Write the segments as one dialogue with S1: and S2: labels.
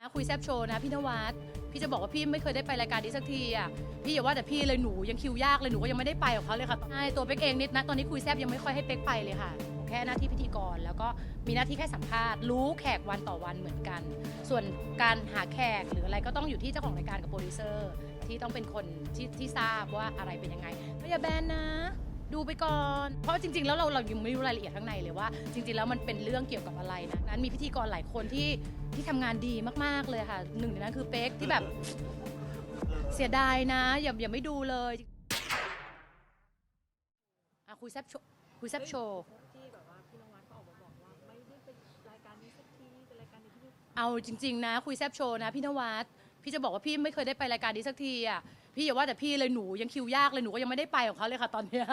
S1: นะคุยแซบโชว์นะพี่นวัดพี่จะบอกว่าพี่ไม่เคยได้ไปรายการนี้สักทีอะพี่อย่าว่าแต่พี่เลยหนูยังคิวยากเลยหนูก็ยังไม่ได้ไปกับเขาเลยค่ะใช่ตัวเป๊กเองนิดนะตอนนี้คุยแซบยังไม่ค่อยให้เป๊กไปเลยค่ะ แค่หน้าที่พิธีกรแล้วก็มีหน้าที่แค่สัมภาษณ์รู้แขกวันต่อวันเหมือนกัน ส่วนการหาแขกหรืออะไรก็ต้องอยู่ที่เจ้าของรายการกับโปรดิวเซอร์ที่ต้องเป็นคนที่ที่ทราบว่าอะไรเป็นยังไงก็อย่าแบนนะ ดูไปก่อน เพราะจริง ๆ แล้วเราเรายังไม่รู้รายละเอียดข้างในเลยว่า จริง ๆ แล้วมันเป็นเรื่องเกี่ยวกับอะไรนะนั้นมีพิธีกรหลายคนที่ที่ทำงานดีมากๆเลยค่ะหนึ่งในนั้นคือเป๊กที่แบบเสียดายนะอย่าอย่าไม่ดูเลยอะคุยแซบโชว์คุยแซบโชว์
S2: ที่แบบว่าพี่นวัดก็ออกมาบอกว่าไม่ได้เป็นรายการนี้สักทีเป็นรายการนี้ที่ไม่
S1: เอาจริง ๆ นะ คุยแซบโชว์นะพี่นวัดพี่จะบอกว่าพี่ไม่เคยได้ไปรายการนี้สักทีอะ พี่อย่าว่าแต่พี่เลยหนูยังคิวยากเลยหนูก็ยังไม่ได้ไปของเขาเลยค่ะตอนเนี้ย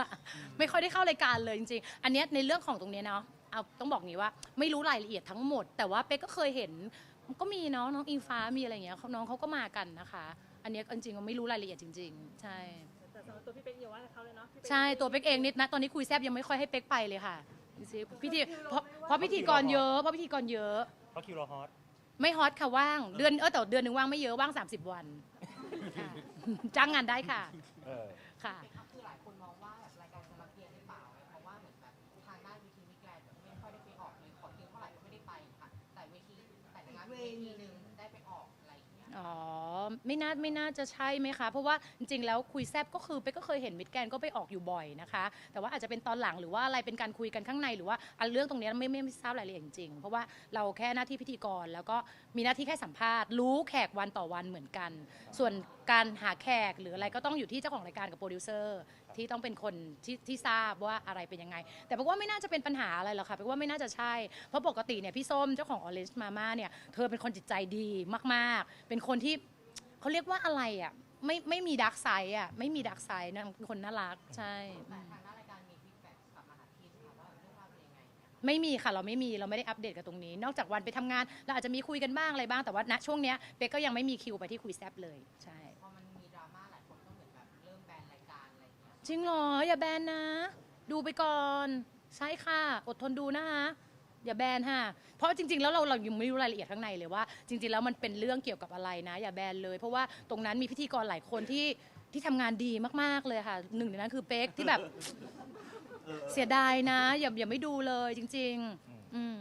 S1: ไม่ค่อยได้เข้ารายการเลยจริงๆ อันเนี้ยในเรื่องของตรงเนี้ยเนาะเอาต้องบอกงี้ว่า ไม่รู้รายละเอียดทั้งหมด แต่ว่าเป๊กก็เคยเห็นก็มีเนาะน้องอิงฟ้ามีอะไรอย่างเงี้ยเขาน้องเขาก็มากันนะคะ อันเนี้ยจริงๆก็ไม่รู้รายละเอียดจริง ๆ ใช่
S2: แต่สำหรับตัวพี่เป๊กอย่าว่าแต่เขาเลยเนาะพี่เป๊ก
S1: ใช่ตัวเป๊กเองนิดนะตอนนี้คุยแซบยังไม่ค่อยให้เป๊กไปเลยค่ะจริงๆพิธีเพราะเพราะพิธีกรเยอะเพราะพิธีกรเยอะ
S3: เพราะคิวเราฮอต
S1: ไม่ฮอตค่ะว่างเดือนเออแต่เดือนหนึ่งว่างไม่เยอะว่าง 30 วันค่ะ จ้างงานได้ค่ะ
S3: เออ
S1: ค่ะ
S4: ไม่น่าไม่
S1: น่าจะใช่ไหมคะ เพราะว่าจริงๆแล้วคุยแซบก็คือเป๊กก็เคยเห็นมิดแกนก็ไปออกอยู่บ่อยนะคะ แต่ว่าอาจจะเป็นตอนหลังหรือว่าอะไรเป็นการคุยกันข้างในหรือว่าอันเรื่องตรงเนี้ยไม่ไม่ไม่ทราบรายละเอียดจริงๆเพราะว่าเราแค่หน้าที่พิธีกร แล้วก็มีหน้าที่แค่สัมภาษณ์ รู้แขกวันต่อวันเหมือนกัน ส่วนการหาแขกหรืออะไรก็ต้องอยู่ที่เจ้าของรายการกับโปรดิวเซอร์ที่ต้องเป็นคนที่ที่ทราบว่าอะไรเป็นยังไง แต่เป๊กว่าไม่น่าจะเป็นปัญหาอะไรหรอกค่ะเป๊กว่าไม่น่าจะใช่เพราะปกติเนี่ยพี่ส้มเจ้าของ Orange Mama เนี่ยเธอเป็นคนจิตใจดีมากๆ เป็นคนที่ เขาเรียกว่าอะไรอะไม่ไม่มีดักไซด์อะไม่มีดักไซด์นะเป็นคนน่ารักใช่อื
S4: แต่
S1: ม
S4: ทางด้านรายการมีฟีดแบ็กกลับมาหาพี่ค่ะว่าเรื่องราวเป็นยังไงเนี่ย
S1: ไม่มีค่ะเราไม่มีเราไม่ได้อัปเดตกับตรงนี้ นอกจากวันไปทำงานเราอาจจะมีคุยกันบ้างอะไรบ้างแต่ว่าณช่วงเนี้ยเป๊กก็ยังไม่มีคิวไปที่คุยแซบเลยใช่
S4: พอมันมีดราม่าหลายคนก็เหมือนแบบเริ่มแบนรายการอะไรอย่างเงี้ย
S1: จริงเหรออย่าแบนนะ ดูไปก่อน ใช่ค่ะ อดทนดูนะคะ อย่าแบนค่ะเพราะจริง ๆ แล้วเราเรายังไม่รู้รายละเอียดข้างในเลยว่า จริง ๆ แล้วมันเป็นเรื่องเกี่ยวกับอะไรนะ อย่าแบนเลย เพราะว่าตรงนั้นมีพิธีกรหลายคนที่ที่ทำงานดีมากๆเลยค่ะหนึ่งในนั้นคือเป๊กที่แบบเสียดายนะ อย่าอย่าไม่ดูเลยจริง ๆ อืม